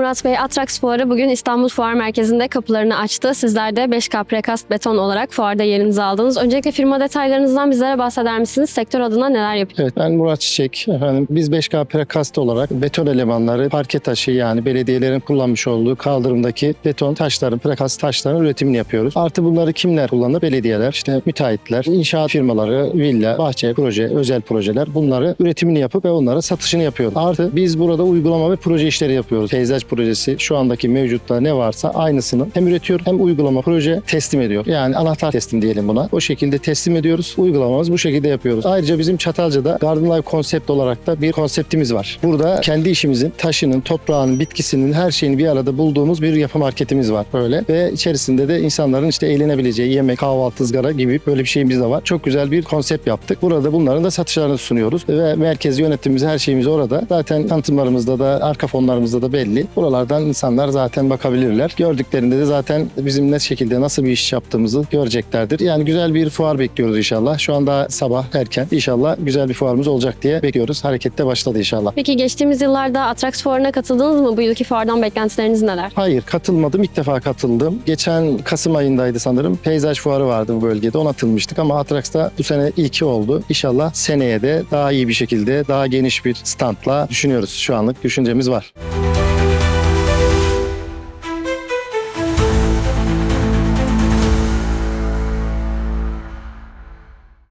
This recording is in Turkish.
Murat Bey, Atrax Fuarı bugün İstanbul Fuar Merkezi'nde kapılarını açtı. Sizler de 5K Precast Beton olarak fuarda yerinizi aldınız. Öncelikle firma detaylarınızdan bizlere bahseder misiniz? Sektör adına neler yapıyorsunuz? Evet ben Murat Çiçek. Efendim biz 5K Prekast olarak beton elemanları, parke taşı yani belediyelerin kullanmış olduğu kaldırımdaki beton taşların, prekast taşların üretimini yapıyoruz. Artı bunları kimler kullanır? Belediyeler, işte müteahhitler, inşaat firmaları, villa, bahçe, proje, özel projeler bunları üretimini yapıp ve onlara satışını yapıyoruz. Artı biz burada uygulama ve proje işleri yapıyoruz. Peyzaj projesi şu andaki mevcutta ne varsa aynısını hem üretiyor hem uygulama proje teslim ediyor. Yani anahtar teslim diyelim buna. O şekilde teslim ediyoruz. Uygulamamız bu şekilde yapıyoruz. Ayrıca bizim Çatalca'da Garden Life konsept olarak da bir konseptimiz var. Burada kendi işimizin, taşının, toprağın, bitkisinin her şeyini bir arada bulduğumuz bir yapı marketimiz var böyle. Ve içerisinde de insanların işte eğlenebileceği yemek, kahvaltı, ızgara gibi böyle bir şeyimiz de var. Çok güzel bir konsept yaptık. Burada bunların da satışlarını sunuyoruz ve merkez yönetimimiz her şeyimiz orada. Zaten tanıtımlarımızda da arka fonlarımızda da belli. Buralardan insanlar zaten bakabilirler. Gördüklerinde de zaten bizim ne şekilde nasıl bir iş yaptığımızı göreceklerdir. Yani güzel bir fuar bekliyoruz inşallah. Şu anda sabah erken. İnşallah güzel bir fuarımız olacak diye bekliyoruz. Harekette başladı inşallah. Peki geçtiğimiz yıllarda Atrax Fuarı'na katıldınız mı? Bu yılki fuardan beklentileriniz neler? Hayır katılmadım. İlk defa katıldım. Geçen Kasım ayındaydı sanırım. Peyzaj fuarı vardı bu bölgede. Ona atılmıştık ama Atrax'ta bu sene ilki oldu. İnşallah seneye de daha iyi bir şekilde daha geniş bir standla düşünüyoruz. Şu anlık düşüncemiz var.